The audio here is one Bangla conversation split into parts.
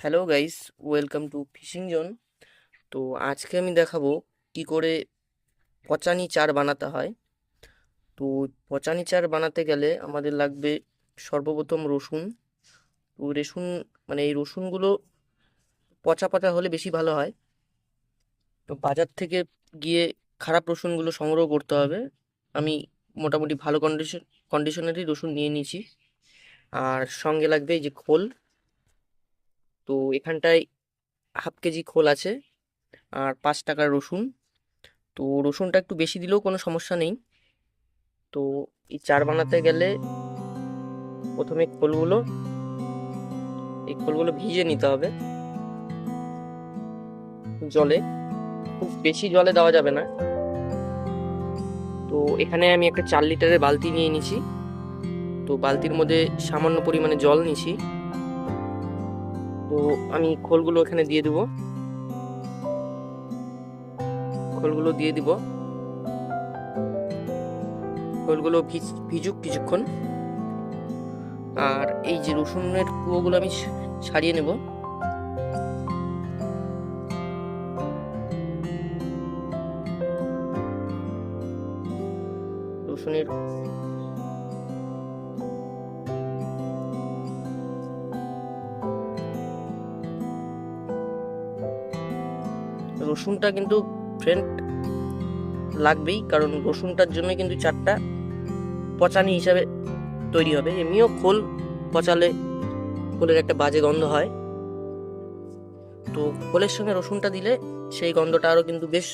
Hello guys welcome to fishing zone তো আজকে আমি দেখাবো কি করে পচানি চার বানাতে হয়। তো পচানি চার বানাতে গেলে আমাদের লাগবে সর্বপ্রথম রসুন। তো রসুন মানে এই রসুনগুলো পচা পচা হলে বেশি ভালো হয়। তো বাজার থেকে গিয়ে খারাপ রসুনগুলো সংগ্রহ করতে হবে। আমি মোটামুটি ভালো কন্ডিশন কন্ডিশনেরই রসুন নিয়ে নিয়েছি। আর সঙ্গে লাগবে এই যে খোল। তো এখানটায় হাফ কেজি খোল আছে আর পাঁচ টাকার রসুন। তো রসুনটা একটু বেশি দিলেও কোনো সমস্যা নেই। তো এই চার বানাতে গেলে প্রথমে খোলগুলো, এই খোলগুলো ভিজে নিতে হবে। জলে, খুব বেশি জলে দেওয়া যাবে না। তো এখানে আমি একটা চার লিটারের বালতি নিয়ে নিছি। তো বালতির মধ্যে সামান্য পরিমাণে জল নিছি। তো আমি খোলগুলো এখানে দিয়ে দেব। খোলগুলো দিয়ে দিব। খোলগুলো ভিজ- ভিজুক কিছুক্ষণ। আর এই যে রসুনের কুয়োগুলো আমি ছাড়িয়ে নেব। রসুনের রসুনটা কিন্তু ফ্রেন্ড লাগবেই, কারণ রসুনটার জন্য কিন্তু চারটা পচানি হিসাবে তৈরি হবে। এমনিও খোল পচালে খোলের একটা বাজে গন্ধ হয়। তো খোলের সঙ্গে রসুনটা দিলে সেই গন্ধটা আরও কিন্তু বেশ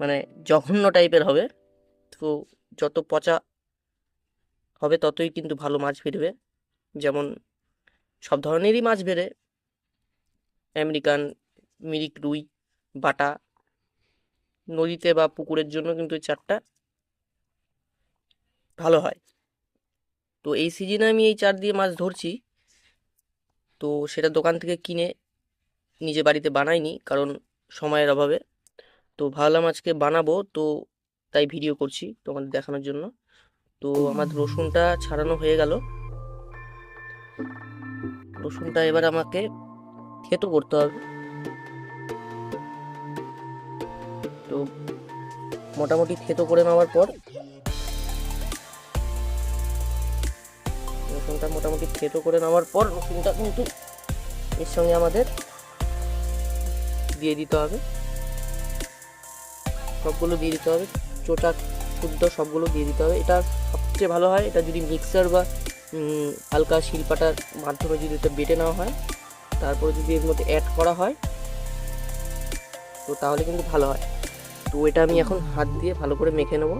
মানে জঘন্য টাইপের হবে। তো যত পচা হবে ততই কিন্তু ভালো মাছ বেরবে। যেমন সব ধরনেরই মাছ বেরে আমেরিকান মিরিক রুই বাটা। নদীতে বা পুকুরের জন্য কিন্তু এই চারটা ভালো হয়। তো এই সিজনে আমি এই চার দিয়ে মাছ ধরছি। তো সেটা দোকান থেকে কিনে নিজে বাড়িতে বানাইনি কারণ সময়ের অভাবে। তো ভাবলাম আজকে বানাবো, তো তাই ভিডিও করছি তোমাদের দেখানোর জন্য। তো আমার রসুনটা ছাড়ানো হয়ে গেল। রসুনটা এবার আমাকে থেতো করতে হবে। তো মোটামুটি থেতো করে নেওয়ার পর রসুনটা মোটামুটি থেতো করে নেওয়ার পর রসুনটা কিন্তু এর সঙ্গে আমাদের দিয়ে দিতে হবে। সবগুলো দিয়ে দিতে হবে। চোটা, শুদ্ধ সবগুলো দিয়ে দিতে হবে। এটা সবচেয়ে ভালো হয়। এটা যদি মিক্সার বা হালকা শিলপাটার মাধ্যমে যদি এটা বেটে নেওয়া হয়, তারপরে যদি এর মধ্যে অ্যাড করা হয়, তো তাহলে কিন্তু ভালো হয়। তো এটা আমি এখন হাত দিয়ে ভালো করে মেখে নেব।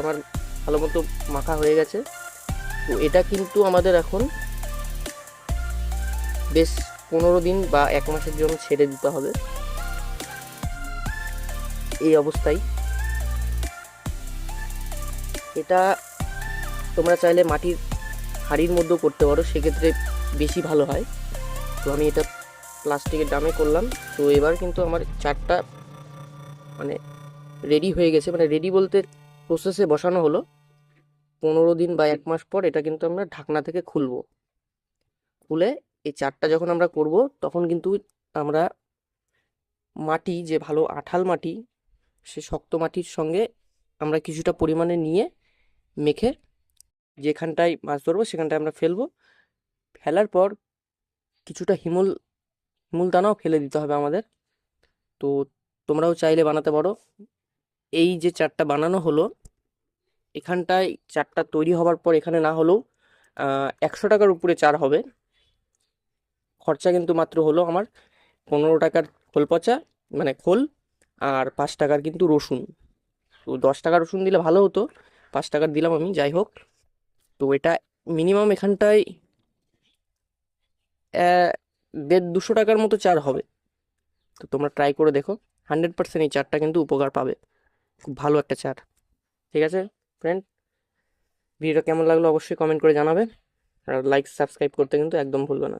আমার ভালো মতো মাখা হয়ে গেছে। তো এটা কিন্তু আমাদের এখন বেশ পনেরো দিন বা এক মাসের জন্য ছেড়ে দিতে হবে। এই অবস্থায়। এটা তোমরা চাইলে মাটির হাঁড়ির মধ্যেও করতে পারো, সেক্ষেত্রে বেশি ভালো হয়। তো আমি এটা প্লাস্টিকের ড্রামে করলাম। তো এবার কিন্তু আমার চারটা মানে রেডি হয়ে গেছে। মানে রেডি বলতে প্রসেসে বসানো হলো। পনেরো দিন বা এক মাস পর এটা কিন্তু আমরা ঢাকনা থেকে খুলবো। খুলে এই চারটা যখন আমরা করব, তখন কিন্তু আমরা মাটি, যে ভালো আঠাল মাটি, সে শক্ত মাটির সঙ্গে আমরা কিছুটা পরিমাণে নিয়ে মেখে যেখানটায় মাছ ধরবো, সেখানটায় আমরা ফেলব। ফেলার পর কিছুটা হিমুল হিমুল দানাও ফেলে দিতে হবে আমাদের। তো তোমরাও চাইলে বানাতে পারো। এই যে চারটা বানানো হলো, এখানটায় চারটা তৈরি হওয়ার পর এখানে না হলেও একশো টাকার উপরে চার হবে। খরচা কিন্তু মাত্র হলো আমার পনেরো টাকার খোল পচা মানে খোল, আর পাঁচ টাকার কিন্তু রসুন। তো দশ টাকার রসুন দিলে ভালো হতো। পাঁচ টাকার দিলাম আমি, যাই হোক। তো এটা মিনিমাম এখানটায় দেড় দুশো টাকার মতো চার হবে। তো তোমরা ট্রাই করে দেখো হান্ড্রেড পার্সেন্ট এই চারটা কিন্তু উপকার পাবে। খুব ভালো একটা চার। ঠিক আছে ফ্রেন্ড ভিডিওটা কেমন লাগল অবশ্যই কমেন্ট করে জানাবে। আর লাইক সাবস্ক্রাইব করতে কিন্তু একদম ভুলবে না।